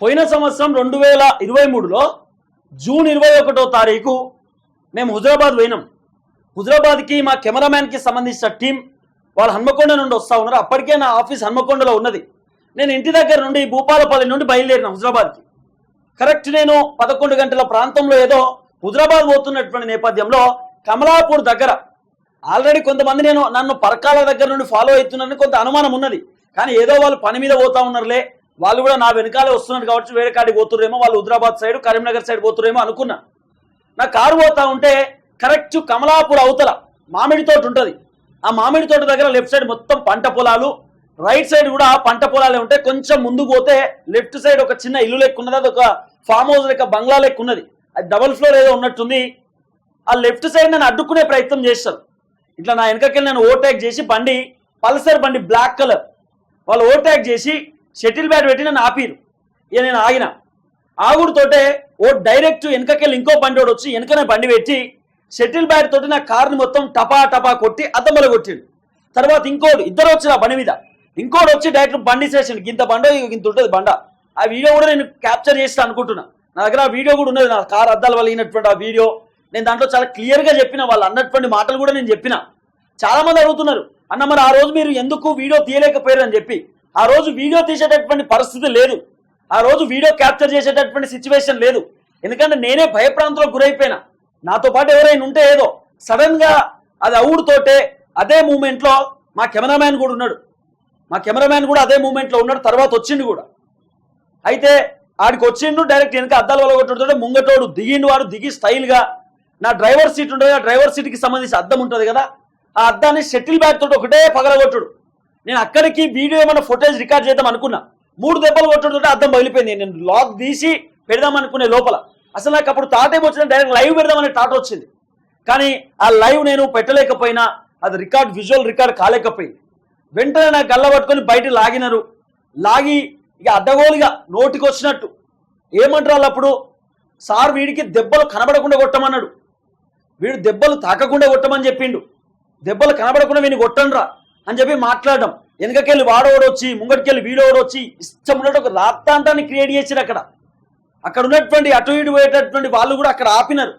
పోయిన సంవత్సరం రెండు వేల ఇరవై మూడులో జూన్ ఇరవై ఒకటో తారీఖు మేము హుజరాబాద్ పోయినాం. హుజరాబాద్కి మా కెమెరామ్యాన్కి సంబంధించిన టీం వాళ్ళు హన్మకొండ నుండి వస్తా ఉన్నారు. అప్పటికే నా ఆఫీస్ హన్మకొండలో ఉన్నది. నేను ఇంటి దగ్గర నుండి భూపాలపల్లి నుండి బయలుదేరిన హుజరాబాద్కి. కరెక్ట్ నేను పదకొండు గంటల ప్రాంతంలో ఏదో హుజరాబాద్ పోతున్నటువంటి నేపథ్యంలో కమలాపూర్ దగ్గర ఆల్రెడీ కొంతమంది నేను నన్ను పరకాల దగ్గర నుండి ఫాలో అవుతున్నారని కొంత అనుమానం ఉన్నది. కానీ ఏదో వాళ్ళు పని మీద పోతా ఉన్నారులే. వాళ్ళు కూడా నా వెనకాలే వస్తున్నారు కాబట్టి వేరే కాడికి పోతుర్రేమో వాళ్ళు హుదరాబాద్ సైడ్ కరీంనగర్ సైడ్ పోతురేమో అనుకున్నా. నా కారు పోతా ఉంటే కరెక్ట్ కమలాపూర్ అవతల మామిడి తోట ఉంటుంది. ఆ మామిడి తోట దగ్గర లెఫ్ట్ సైడ్ మొత్తం పంట పొలాలు రైట్ సైడ్ కూడా పంట పొలాలే ఉంటాయి కొంచెం ముందుకు పోతే లెఫ్ట్ సైడ్ ఒక చిన్న ఇల్లు లెక్క ఉన్నది అది ఒక ఫామ్ హౌస్ లెక్క బంగ్లా లెక్క ఉన్నది. అది డబుల్ ఫ్లోర్ ఏదో ఉన్నట్టుంది. ఆ లెఫ్ట్ సైడ్ నన్ను అడ్డుకునే ప్రయత్నం చేస్తారు. ఇట్లా నా వెనకకెళ్ళి నన్ను ఓవర్టేక్ చేసి బండి పల్సర్ బండి బ్లాక్ కలర్. వాళ్ళు ఓవర్టేక్ చేసి షటిల్ బ్యాట్ పెట్టి నన్ను ఆపిరు. ఇక నేను ఆగిన. ఆగుడుతోటే ఓ డైరెక్ట్ వెనకకెళ్ళి ఇంకో బండి వాడు వచ్చి వెనకనే బండి పెట్టి షటిల్ బ్యాట్ తోటి నా కార్ని మొత్తం టపా టపా కొట్టి అద్దమ్మలో కొట్టిండు. తర్వాత ఇంకోడు ఇద్దరు వచ్చిన నా బండి మీద. ఇంకోటి వచ్చి డైరెక్ట్ బండి స్టేషన్ ఇంత బండ ఇంత ఉంటుంది బండ. ఆ వీడియో కూడా నేను క్యాప్చర్ చేస్తా అనుకుంటున్నా. నా దగ్గర ఆ వీడియో కూడా ఉన్నది. నా కార్ అద్దాలు వలిగినటువంటి ఆ వీడియో. నేను దాంట్లో చాలా క్లియర్గా చెప్పిన వాళ్ళు అన్నటువంటి మాటలు కూడా నేను చెప్పిన. చాలామంది అడుగుతున్నారు. అన్న మరి ఆ రోజు మీరు ఎందుకు వీడియో తీయలేకపోయారు అని చెప్పి. ఆ రోజు వీడియో తీసేటటువంటి పరిస్థితి లేదు. ఆ రోజు వీడియో క్యాప్చర్ చేసేటటువంటి సిచ్యువేషన్ లేదు. ఎందుకంటే నేనే భయప్రాంతంలో గురైపోయినా. నాతో పాటు ఎవరైనా ఉంటే ఏదో సడన్గా అది అవుడుతోటే అదే మూమెంట్లో మా కెమెరామ్యాన్ కూడా ఉన్నాడు. మా కెమెరామ్యాన్ కూడా అదే మూమెంట్లో ఉన్నాడు. తర్వాత వచ్చిండు కూడా. అయితే ఆడికి వచ్చిండు డైరెక్ట్ వెనక అద్దాల వల్ల ముంగటోడు దిగిండు వాడు దిగి స్టైల్గా నా డ్రైవర్ సీట్ ఉంటుంది ఆ డ్రైవర్ సీట్కి సంబంధించి అద్దం ఉంటుంది కదా ఆ అద్దాన్ని షటిల్ బ్యాట్ తోటి ఒకటే పగలగొట్టుడు. నేను అక్కడికి వీడియో ఏమైనా ఫుటేజ్ రికార్డ్ చేద్దాం అనుకున్నా. మూడు దెబ్బలు కొట్టడంతో అర్థం పగిలిపోయింది. నేను లాక్ తీసి పెడదాం అనుకునే లోపల. అసలు నాకు అప్పుడు తాట ఏమొచ్చిన డైరెక్ట్ లైవ్ పెడదామనే తాట వచ్చింది. కానీ ఆ లైవ్ నేను పెట్టలేకపోయినా అది రికార్డ్ విజువల్ రికార్డ్ కాలేకపోయింది. వెంటనే నాకు గల్ల పట్టుకొని బయట లాగినారు. లాగి ఇక అడ్డగోలుగా నోటికి వచ్చినట్టు. ఏమంటారు వాళ్ళు అప్పుడు? సార్ వీడికి దెబ్బలు కనబడకుండా కొట్టమన్నాడు. వీడు దెబ్బలు తాకకుండా కొట్టమని చెప్పిండు. దెబ్బలు కనబడకుండా వీని కొట్టండ్రా. అని చెప్పి మాట్లాడడం. వెనకకెళ్ళి వాడోడు వచ్చి ముంగటికెళ్ళి వీడోడు వచ్చి ఇష్టం ఉన్నట్టు ఒక రాత్తాంతాన్ని క్రియేట్ చేశారు అక్కడ. అక్కడ ఉన్నటువంటి అటు ఇటు పోయేటటువంటి వాళ్ళు కూడా అక్కడ ఆపినారు.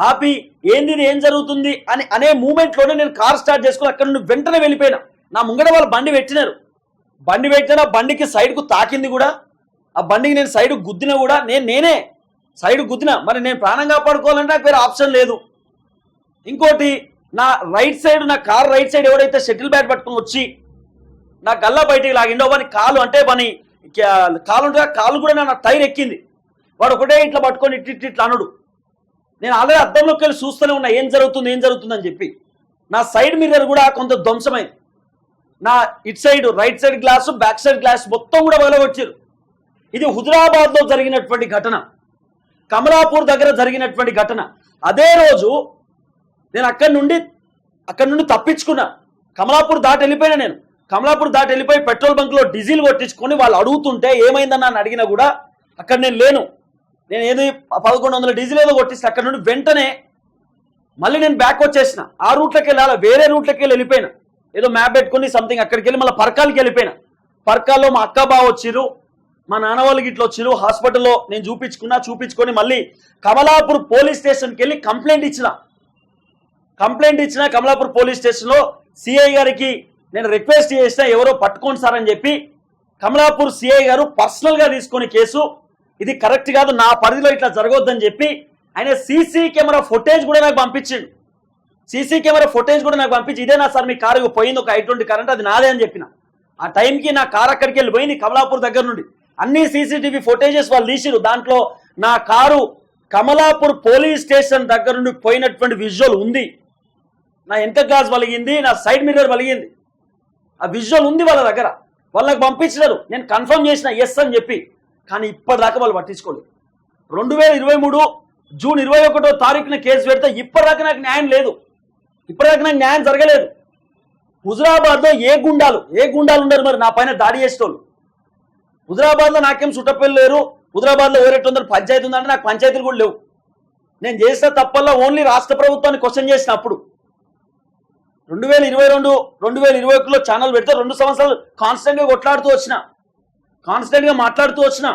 ఆపి ఏంది ఏం జరుగుతుంది? అని అనే మూమెంట్లోనే నేను కార్ స్టార్ట్ చేసుకుని అక్కడ నుండి వెంటనే వెళ్ళిపోయినా. నా ముంగట వాళ్ళు బండి పెట్టినారు. బండి పెట్టిన బండికి సైడ్కు తాకింది కూడా. ఆ బండికి నేను సైడ్ గుద్దిన కూడా నేను నేనే సైడ్ గుద్దిన. మరి నేను ప్రాణం కాపాడుకోవాలంటే నాకు వేరే ఆప్షన్ లేదు. ఇంకోటి నా రైట్ సైడ్ నా కార్ రైట్ సైడ్ ఎవడైతే షటిల్ బ్యాట్ పట్టుకొని వచ్చి నా గల్లా బయటికి లాగిండో వాని కాలు అంటే పని కాలు ఉంటుందా కాలు కూడా నా టైర్ ఎక్కింది. వాడు ఒకటే ఇట్లా పట్టుకొని ఇట్టి ఇట్టి ఇట్లా అనడు. నేను ఆల్రెడీ అద్దంలోకి వెళ్ళి చూస్తూనే ఉన్నా ఏం జరుగుతుంది ఏం జరుగుతుంది అని చెప్పి. నా సైడ్ మిర్రర్ కూడా కొంత ధ్వంసమైంది. నా it side right side glass back side glass మొత్తం కూడా వదలగొచ్చారు ఇది హుజరాబాద్లో జరిగినటువంటి ఘటన. కమలాపూర్ దగ్గర జరిగినటువంటి ఘటన. అదే రోజు నేను అక్కడి నుండి అక్కడి నుండి తప్పించుకున్నా. కమలాపూర్ దాటి వెళ్ళిపోయినా నేను. కమలాపూర్ దాటి వెళ్ళిపోయి పెట్రోల్ బంక్లో డీజిల్ కొట్టించుకొని వాళ్ళు అడుగుతుంటే ఏమైందని నన్ను అడిగినా కూడా అక్కడ నేను లేను. నేను ఏది పదకొండు వందల డీజిల్ ఏదో కొట్టిస్తే అక్కడ నుండి వెంటనే మళ్ళీ నేను బ్యాక్ వచ్చేసిన. ఆ రూట్లోకి వెళ్ళాలి? వేరే రూట్లోకి వెళ్ళి వెళ్ళిపోయినా. ఏదో మ్యాప్ పెట్టుకుని సంథింగ్ అక్కడికి వెళ్ళి మళ్ళీ పర్కాలకి వెళ్ళిపోయినా. పర్కాల్లో మా అక్క బావ వచ్చిర్రు. మా నాన్న వాళ్ళకి ఇట్లా వచ్చిర్రు. హాస్పిటల్లో నేను చూపించుకున్నా చూపించుకొని మళ్ళీ కమలాపూర్ పోలీస్ స్టేషన్కి వెళ్ళి కంప్లైంట్ ఇచ్చిన. కంప్లైంట్ ఇచ్చిన కమలాపూర్ పోలీస్ స్టేషన్లో సిఐ గారికి నేను రిక్వెస్ట్ చేసినా ఎవరో పట్టుకోండి సార్ అని చెప్పి కమలాపూర్ సిఐ గారు పర్సనల్గా తీసుకుని కేసు. ఇది కరెక్ట్ కాదు నా పరిధిలో ఇట్లా జరగొద్దని చెప్పి ఆయన సీసీ కెమెరా ఫుటేజ్ కూడా నాకు పంపించిండు. సీసీ కెమెరా ఫుటేజ్ కూడా నాకు పంపించి ఇదేనా సార్ మీ కారు పోయింది ఒక ఐటువంటి కరెంట్ అది నాదే అని చెప్పిన. ఆ టైంకి నా కారు అక్కడికి వెళ్ళిపోయింది కమలాపూర్ దగ్గర నుండి. అన్ని సీసీటీవీ ఫుటేజెస్ వాళ్ళు తీసిరు దాంట్లో నా కారు కమలాపూర్ పోలీస్ స్టేషన్ దగ్గర నుండి పోయినటువంటి విజువల్ ఉంది. నా ఎంత గ్లాస్ వలిగింది నా సైడ్ మిర్రర్ వలిగింది ఆ విజువల్ ఉంది వాళ్ళ దగ్గర. వాళ్ళకి పంపించలేదు నేను కన్ఫర్మ్ చేసిన ఎస్ అని చెప్పి. కానీ ఇప్పటిదాకా వాళ్ళు పట్టించుకోలేదు. రెండు వేల ఇరవై మూడు జూన్ ఇరవై ఒకటో తారీఖున కేసు పెడితే ఇప్పటిదాకా నాకు న్యాయం లేదు. ఇప్పటిదాకా నాకు న్యాయం జరగలేదు. హుజరాబాద్లో ఏ గుండాలు ఏ గుండాలు ఉన్నారు మరి నా పైన దాడి చేసేటోళ్ళు. హుజరాబాద్లో నాకేం చుట్టపల్లి లేరు. హుజరాబాద్లో ఓరెట్టు ఉందని పంచాయతీ ఉందంటే నాకు పంచాయతీలు కూడా లేవు. నేను చేసిన తప్పల్లో ఓన్లీ రాష్ట్ర ప్రభుత్వాన్ని క్వశ్చన్ చేసినప్పుడు రెండు వేల ఇరవై రెండు రెండు వేల ఇరవై ఒకటిలో ఛానల్ పెడితే రెండు సంవత్సరాలు కాన్స్టెంట్గా కొట్లాడుతూ వచ్చిన. కాన్స్టెంట్గా మాట్లాడుతూ వచ్చిన.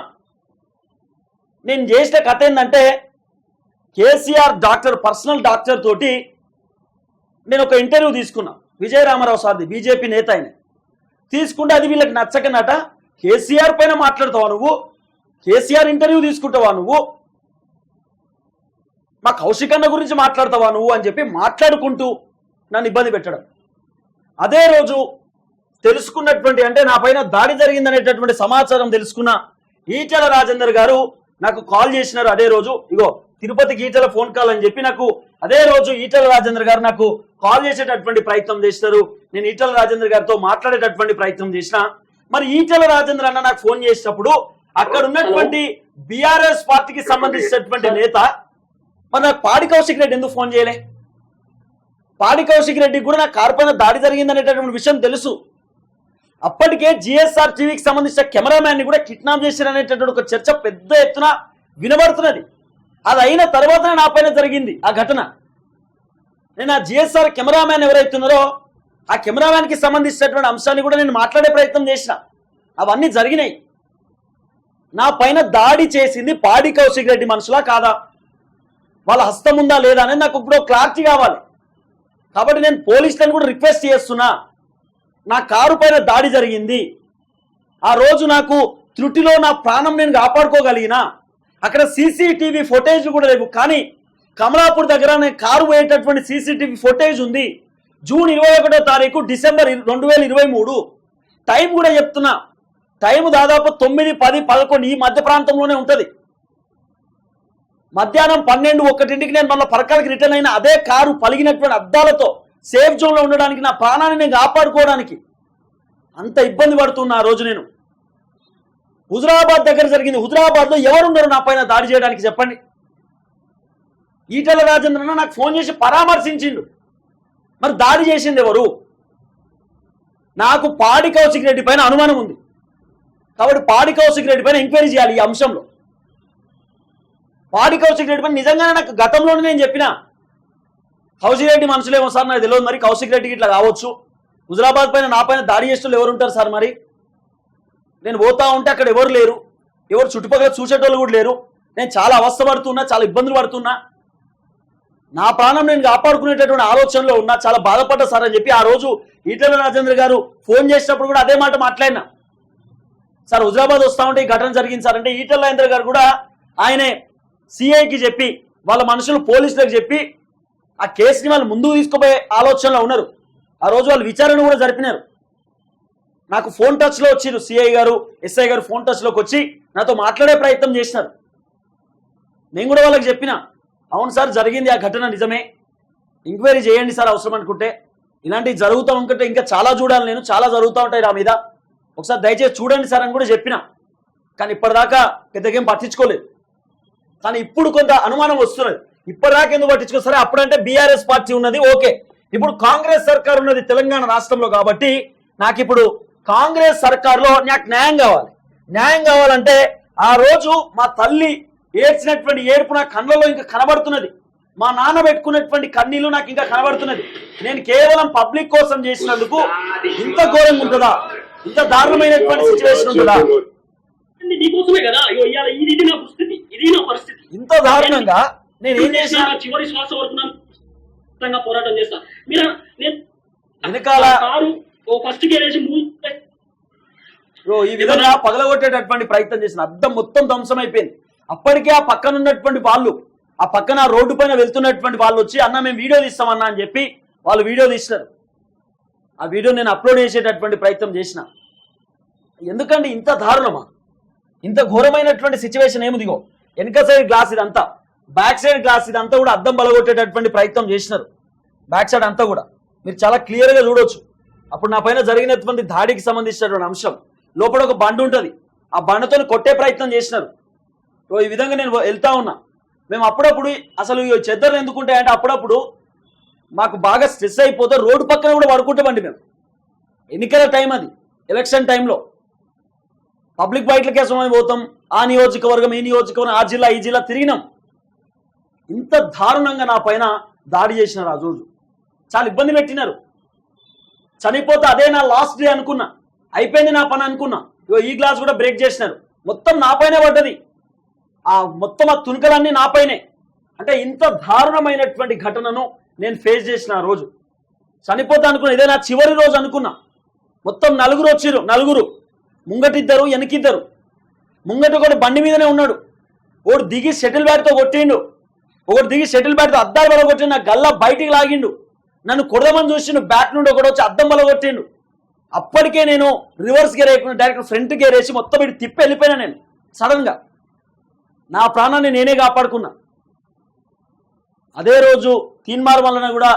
నేను చేసిన కథ ఏంటంటే కేసీఆర్ డాక్టర్ పర్సనల్ డాక్టర్ తోటి నేను ఒక ఇంటర్వ్యూ తీసుకున్నా. విజయ రామారావు సార్ది బీజేపీ నేత ఆయన. తీసుకుంటే అది వీళ్ళకి నచ్చకనట. కేసీఆర్ పైన మాట్లాడతావా నువ్వు? కేసీఆర్ ఇంటర్వ్యూ తీసుకుంటావా నువ్వు? మా కౌశికన్న గురించి మాట్లాడతావా నువ్వు అని చెప్పి మాట్లాడుకుంటూ నన్ను ఇబ్బంది పెట్టడం. అదే రోజు తెలుసుకున్నటువంటి అంటే నా పైన దాడి జరిగిందనేటటువంటి సమాచారం తెలుసుకున్న ఈటల రాజేందర్ గారు నాకు కాల్ చేసినారు అదే రోజు. ఇగో తిరుపతికి ఈటల ఫోన్ కాల్ అని చెప్పి నాకు అదే రోజు ఈటల రాజేందర్ గారు నాకు కాల్ చేసేటటువంటి ప్రయత్నం చేస్తారు. నేను ఈటల రాజేందర్ గారితో మాట్లాడేటటువంటి ప్రయత్నం చేసిన. మరి ఈటల రాజేందర్ అన్న నాకు ఫోన్ చేసినప్పుడు అక్కడ ఉన్నటువంటి బీఆర్ఎస్ పార్టీకి సంబంధించినటువంటి నేత మరి నాకు పాడి కౌశిక్ రెడ్డి ఎందుకు ఫోన్ చేయలే? పాడి కౌశిక్ రెడ్డి కూడా నా కారు పైన దాడి జరిగిందనేటటువంటి విషయం తెలుసు. అప్పటికే జిఎస్ఆర్ టీవీకి సంబంధించిన కెమెరామ్యాన్ని కూడా కిడ్నాప్ చేశారనేటటువంటి ఒక చర్చ పెద్ద ఎత్తున వినబడుతున్నది. అది అయిన తర్వాతనే నా పైన జరిగింది ఆ ఘటన. నేను ఆ జిఎస్ఆర్ కెమెరామ్యాన్ ఎవరైతున్నారో ఆ కెమెరామ్యాన్కి సంబంధించినటువంటి అంశాన్ని కూడా నేను మాట్లాడే ప్రయత్నం చేసిన. అవన్నీ జరిగినాయి. నా పైన దాడి చేసింది పాడి కౌశిక్ రెడ్డి మనుషులా కాదా? వాళ్ళ హస్తం ఉందా లేదా అనేది నాకు ఇప్పుడు క్లారిటీ కావాలి. కాబట్టి నేను పోలీసులను కూడా రిక్వెస్ట్ చేస్తున్నా. నా కారు పైన దాడి జరిగింది. ఆ రోజు నాకు త్రుటిలో నా ప్రాణం నేను కాపాడుకోగలిగిన అక్కడ సీసీటీవీ ఫుటేజ్ కూడా లేవు. కానీ కమలాపూర్ దగ్గర నేను కారు పోయేటటువంటి సీసీటీవీ ఫుటేజ్ ఉంది. జూన్ ఇరవై ఒకటో తారీఖు డిసెంబర్ రెండు వేల ఇరవై మూడు. టైం కూడా చెప్తున్నా. టైం దాదాపు తొమ్మిది పది పదకొండు ఈ మధ్య ప్రాంతంలోనే ఉంటుంది. మధ్యాహ్నం పన్నెండు ఒకటింటికి నేను మళ్ళీ పరకాలకి రిటర్న్ అయిన అదే కారు పలిగినటువంటి అద్దాలతో సేఫ్ జోన్లో ఉండడానికి నా ప్రాణాన్ని నేను కాపాడుకోవడానికి అంత ఇబ్బంది పడుతున్నా ఆ రోజు నేను. హుజరాబాద్ దగ్గర జరిగింది. హుజరాబాద్లో ఎవరున్నారు నా పైన దాడి చేయడానికి చెప్పండి. ఈటల రాజేంద్రన నాకు ఫోన్ చేసి పరామర్శించిండు. మరి దాడి చేసింది ఎవరు? నాకు పాడి కౌశిక్ రెడ్డి పైన అనుమానం ఉంది. కాబట్టి పాడి కౌశిక్ రెడ్డి పైన ఎంక్వైరీ చేయాలి ఈ అంశంలో. పాడి కౌశిక్ రెడ్డి పైన నిజంగానే నాకు గతంలోనే నేను చెప్పిన. కౌశిక్ రెడ్డి మనుషులేమో సార్ నాకు తెలియదు మరి కౌశిక్ రెడ్డికి ఇట్లా కావచ్చు. హుజరాబాద్ పైన నా పైన దాడి చేసేటోళ్ళు ఎవరు ఉంటారు సార్ మరి? నేను పోతా ఉంటే అక్కడ ఎవరు లేరు? ఎవరు చుట్టుపక్కల చూసేటోళ్ళు కూడా లేరు. నేను చాలా అవస్థ పడుతున్నా చాలా ఇబ్బందులు పడుతున్నా. నా ప్రాణం నేను కాపాడుకునేటటువంటి ఆలోచనలో ఉన్నా చాలా బాధపడ్డా సార్ అని చెప్పి ఆ రోజు ఈటల రాజేంద్ర గారు ఫోన్ చేసినప్పుడు కూడా అదే మాట మాట్లాడినా. సార్ హుజరాబాద్ వస్తా ఉంటే ఈ ఘటన జరిగింది సార్ అంటే ఈటల రాజేంద్ర గారు కూడా ఆయనే సిఐకి చెప్పి వాళ్ళ మనుషులు పోలీసులకు చెప్పి ఆ కేసుని వాళ్ళు ముందుకు తీసుకుపోయే ఆలోచనలో ఉన్నారు. ఆ రోజు వాళ్ళు విచారణ కూడా జరిపినారు. నాకు ఫోన్ టచ్లో వచ్చిరు సిఐ గారు ఎస్ఐ గారు ఫోన్ టచ్లోకి వచ్చి నాతో మాట్లాడే ప్రయత్నం చేసినారు. నేను కూడా వాళ్ళకి చెప్పిన అవును సార్ జరిగింది ఆ ఘటన నిజమే. ఎంక్వైరీ చేయండి సార్ అవసరం అనుకుంటే. ఇలాంటివి జరుగుతూ ఉంటే ఇంకా చాలా చూడాలి నేను చాలా జరుగుతూ ఉంటాయి నా మీద. ఒకసారి దయచేసి చూడండి సార్ అని కూడా చెప్పిన. కానీ ఇప్పటిదాకా పెద్దగేం పట్టించుకోలేదు. కానీ ఇప్పుడు కొంత అనుమానం వస్తున్నది. ఇప్పటిదాకా ఎందుకు పట్టించుకో సరే అప్పుడంటే బీఆర్ఎస్ పార్టీ ఉన్నది ఓకే. ఇప్పుడు కాంగ్రెస్ సర్కార్ ఉన్నది తెలంగాణ రాష్ట్రంలో కాబట్టి నాకు ఇప్పుడు కాంగ్రెస్ సర్కార్లో నాకు న్యాయం కావాలి. న్యాయం కావాలంటే ఆ రోజు మా తల్లి ఏడ్చినటువంటి ఏడుపు నా కళ్ళలో ఇంకా కనబడుతున్నది. మా నాన్న పెట్టుకున్నటువంటి కన్నీళ్ళు నాకు ఇంకా కనబడుతున్నది. నేను కేవలం పబ్లిక్ కోసం చేసినందుకు ఇంత ఘోరంగా ఉంటుందా? ఇంత దారుణమైనటువంటి సిచ్యువేషన్ ఉంటుందా? నీకోసమే కదా. ఇది నా పరిస్థితి. ఇది నా పరిస్థితి. ఇంత దారుణంగా? నేను ఏం చేసిన చివరి శ్వాస వరకు ఖచ్చితంగా పోరాటం చేస్తా. మీరు నేను వెనకాల కారు ఓ ఫస్ట్ గేర్ వేసి ఈ విధంగా పగలగొట్టేటటువంటి ప్రయత్నం చేసిన అద్దం మొత్తం ధ్వంసం అయిపోయింది అప్పటికే ఆ పక్కన ఉన్నటువంటి వాళ్ళు ఆ పక్కన రోడ్డు పైన వెళ్తున్నటువంటి వాళ్ళు వచ్చి అన్న మేము వీడియో తీస్తామన్నా అని చెప్పి వాళ్ళు వీడియో తీస్తారు. ఆ వీడియో నేను అప్లోడ్ చేసేటటువంటి ప్రయత్నం చేసిన. ఎందుకంటే ఇంత దారుణమా? ఇంత ఘోరమైనటువంటి సిచ్యువేషన్ ఏముందిగో వెనక సైడ్ గ్లాస్ ఇదంతా. బ్యాక్ సైడ్ గ్లాస్ ఇదంతా కూడా అద్దం బలగొట్టేటటువంటి ప్రయత్నం చేసినారు. బ్యాక్ సైడ్ అంతా కూడా. మీరు చాలా క్లియర్గా చూడవచ్చు చూడొచ్చు. అప్పుడు నా పైన జరిగినటువంటి దాడికి సంబంధించినటువంటి అంశం. లోపల ఒక బండి ఉంటుంది. ఆ బండతో కొట్టే ప్రయత్నం చేసినారు. ఓ ఈ విధంగా నేను వెళ్తా ఉన్నా. మేము అప్పుడప్పుడు అసలు ఈ చెద్దర్లు ఎందుకుంటాయంటే అప్పుడప్పుడు మాకు బాగా స్ట్రెస్ అయిపోతే రోడ్డు పక్కన కూడా పడుకుంటామండి మేము. ఎన్నికల టైం అది. ఎలక్షన్ టైంలో పబ్లిక్ బయటల కేసం పోతాం. ఆ నియోజకవర్గం ఈ నియోజకవర్గం ఆ జిల్లా ఈ జిల్లా తిరిగినాం. ఇంత దారుణంగా నా పైన దాడి చేసినారు ఆ రోజు. చాలా ఇబ్బంది పెట్టినారు. చనిపోతే అదే నా లాస్ట్ డే అనుకున్నా. అయిపోయింది నా పని అనుకున్నా. ఇగో ఈ గ్లాస్ కూడా బ్రేక్ చేసినారు. మొత్తం నా పైనే పడ్డది. ఆ మొత్తం ఆ తుణుకలన్నీ నాపైనే అంటే ఇంత దారుణమైనటువంటి ఘటనను నేను ఫేస్ చేసిన ఆ రోజు. చనిపోతా అనుకున్నా. ఇదే నా చివరి రోజు అనుకున్నా. మొత్తం నలుగురు వచ్చిర్రు నలుగురు. ముంగటిద్దరు వెనకిద్దరు. ముంగట ఒకడు బండి మీదనే ఉన్నాడు. ఒకడు దిగి షటిల్ బ్యాట్తో కొట్టిండు. ఒకడు దిగి షటిల్ బ్యాట్తో అద్దాలు బల కొట్టిండు. నా గల్లా బయటికి లాగిండు. నన్ను కొడదామని చూసిండు. బ్యాట్ నుండి ఒకడు వచ్చి అద్దం బల కొట్టిండు. అప్పటికే నేను రివర్స్ గేర్ వేయకుండా డైరెక్ట్ ఫ్రంట్ గేర్ వేసి మొత్తం ఇటు తిప్పి వెళ్ళిపోయినా నేను సడన్గా నా ప్రాణాన్ని నేనే కాపాడుకున్నా. అదే రోజు తీన్మార్ వలన కూడా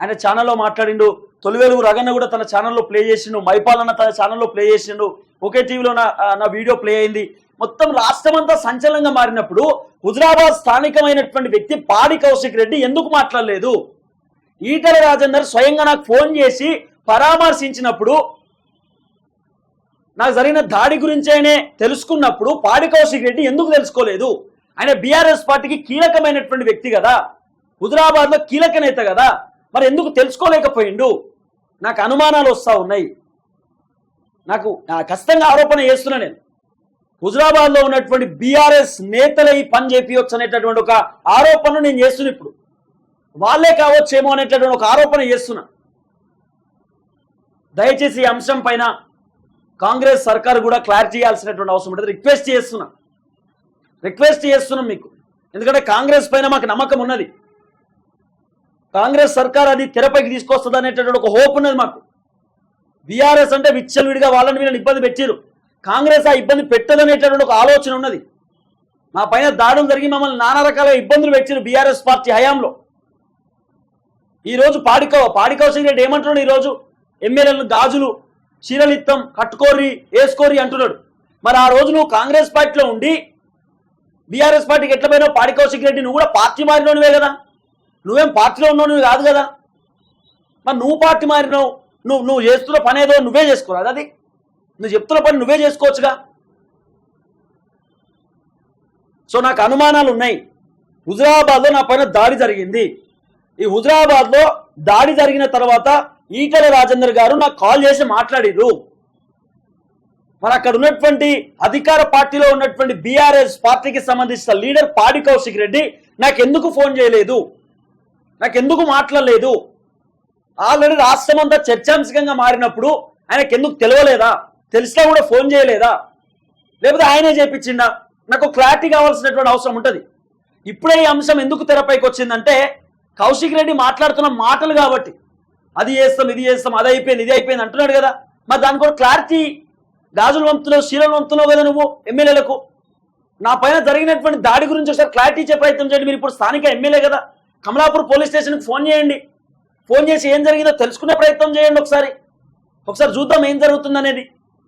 ఆయన ఛానల్లో మాట్లాడిండు. తొలివేలుగు రగన్న కూడా తన ఛానల్లో ప్లే చేసిండు. మైపాలన్న తన ఛానల్లో ప్లే చేసిండు. ఒకే టీవీలో నా నా వీడియో ప్లే అయింది. మొత్తం రాష్ట్రం అంతా సంచలనంగా మారినప్పుడు హుజరాబాద్ స్థానికమైనటువంటి వ్యక్తి పాడి కౌశిక్ రెడ్డి ఎందుకు మాట్లాడలేదు? ఈటల రాజేందర్ స్వయంగా నాకు ఫోన్ చేసి పరామర్శించినప్పుడు నాకు జరిగిన దాడి గురించి ఆయనే తెలుసుకున్నప్పుడు పాడి కౌశిక్ రెడ్డి ఎందుకు తెలుసుకోలేదు? ఆయన బీఆర్ఎస్ పార్టీకి కీలకమైనటువంటి వ్యక్తి కదా. హుజరాబాద్లో కీలక నేత కదా. మరి ఎందుకు తెలుసుకోలేకపోయిండు? నాకు అనుమానాలు వస్తూ ఉన్నాయి. నాకు నా ఖచ్చితంగా ఆరోపణ చేస్తున్నా నేను. హుజరాబాద్లో ఉన్నటువంటి బీఆర్ఎస్ నేతలై పని చేపియొచ్చు అనేటటువంటి ఒక ఆరోపణ నేను చేస్తున్నా ఇప్పుడు. వాళ్ళే కావచ్చేమో అనేటటువంటి ఒక ఆరోపణ చేస్తున్నా. దయచేసి ఈ అంశం పైన కాంగ్రెస్ సర్కార్ కూడా క్లారిటీ చేయాల్సినటువంటి అవసరం ఉంటుంది. రిక్వెస్ట్ చేస్తున్నా. రిక్వెస్ట్ చేస్తున్నాం మీకు. ఎందుకంటే కాంగ్రెస్ పైన మాకు నమ్మకం ఉన్నది. కాంగ్రెస్ సర్కార్ అది తెరపైకి తీసుకొస్తుంది అనేటటువంటి ఒక హోప్ ఉన్నది మాకు. బీఆర్ఎస్ అంటే విచ్చలవిడిగా వాళ్ళని వీళ్ళని ఇబ్బంది పెట్టారు కాంగ్రెస్ ఆ ఇబ్బంది పెట్టదనేటటువంటి ఒక ఆలోచన ఉన్నది. మా పైన దాడులు జరిగి మమ్మల్ని నానా రకాల ఇబ్బందులు పెట్టారు బీఆర్ఎస్ పార్టీ హయాంలో. ఈరోజు పాడికో పాడికౌశిక్ రెడ్డి ఏమంటున్నాడు ఈరోజు? ఎమ్మెల్యేలను గాజులు చీరలు ఇత్తం కట్టుకోరి వేసుకోరి అంటున్నాడు. మరి ఆ రోజు నువ్వు కాంగ్రెస్ పార్టీలో ఉండి బీఆర్ఎస్ పార్టీకి ఎట్లా పోయినావు? పాడికౌశిక్ రెడ్డి నువ్వు కూడా పార్టీ మారినోనివే కదా. నువ్వేం పార్టీలో ఉన్నావు కాదు కదా. మరి నువ్వు పార్టీ మారినావు. నువ్వు నువ్వు చేస్తున్న పని ఏదో నువ్వే చేసుకోరాదు అది? నువ్వు చెప్తున్న పని నువ్వే చేసుకోవచ్చుగా. సో నాకు అనుమానాలు ఉన్నాయి. హుజరాబాద్లో నా పైన దాడి జరిగింది. ఈ హుజరాబాద్లో దాడి జరిగిన తర్వాత ఈటల రాజేందర్ గారు నాకు కాల్ చేసి మాట్లాడిర్రు. మరి అక్కడ ఉన్నటువంటి అధికార పార్టీలో ఉన్నటువంటి బీఆర్ఎస్ పార్టీకి సంబంధించిన లీడర్ పాడి కౌశిక్ రెడ్డి నాకు ఎందుకు ఫోన్ చేయలేదు? నాకు ఎందుకు మాట్లాడలేదు? ఆల్రెడీ రాష్ట్రం అంతా చర్చాంశకంగా మారినప్పుడు ఆయనకు ఎందుకు తెలియలేదా తెలిసినా కూడా ఫోన్ చేయలేదా? లేకపోతే ఆయనే చేపించిండా? నాకు క్లారిటీ కావాల్సినటువంటి అవసరం ఉంటుంది. ఇప్పుడే ఈ అంశం ఎందుకు తెరపైకి వచ్చిందంటే కౌశిక్ రెడ్డి మాట్లాడుతున్న మాటలు కాబట్టి. అది చేస్తాం ఇది చేస్తాం అది అయిపోయింది ఇది అయిపోయింది అంటున్నాడు కదా. మరి దానికి కూడా క్లారిటీ గాజులు పంపుతున్నావు శీలలు పంపుతున్నావు కదా నువ్వు ఎమ్మెల్యేలకు. నా పైన జరిగినటువంటి దాడి గురించి ఒకసారి క్లారిటీ ఇచ్చే ప్రయత్నం చేయండి. మీరు ఇప్పుడు స్థానిక ఎమ్మెల్యే కదా. కమలాపూర్ పోలీస్ స్టేషన్కి ఫోన్ చేయండి. ఫోన్ చేసి ఏం జరిగిందో తెలుసుకునే ప్రయత్నం చేయండి ఒకసారి. ఒకసారి చూద్దాం ఏం జరుగుతుంది అనేది